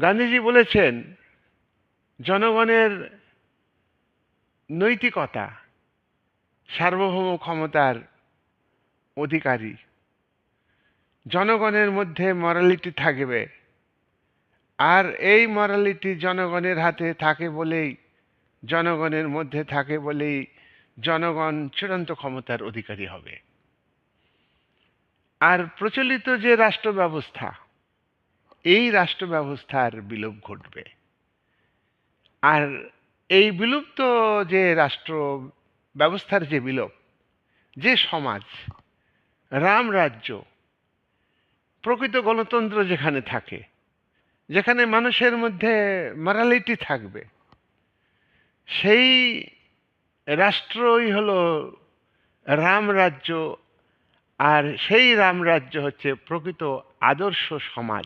গান্ধীজি বলেছেন, জনগণের নৈতিকতা সার্বভৌম ক্ষমতার অধিকারী। জনগণের মধ্যে মরালিটি থাকবে। আর এই মরালিটি জনগণের হাতে থাকে বলেই, জনগণের মধ্যে থাকে বলেই জনগণ চূড়ান্ত ক্ষমতার অধিকারী হবে। আর প্রচলিত যে রাষ্ট্র ব্যবস্থা এই রাষ্ট্র ব্যবস্থার বিলোপ ঘটবে। আর এই বিলুপ্ত যে রাষ্ট্র ব্যবস্থার যে বিলোপ, যে সমাজ, রাম রাজ্য, প্রকৃত গণতন্ত্র যেখানে থাকে, যেখানে মানুষের মধ্যে মরালিটি থাকবে, সেই রাষ্ট্রই হলো রাম রাজ্য, আর সেই রাম রাজ্য হচ্ছে প্রকৃত আদর্শ সমাজ।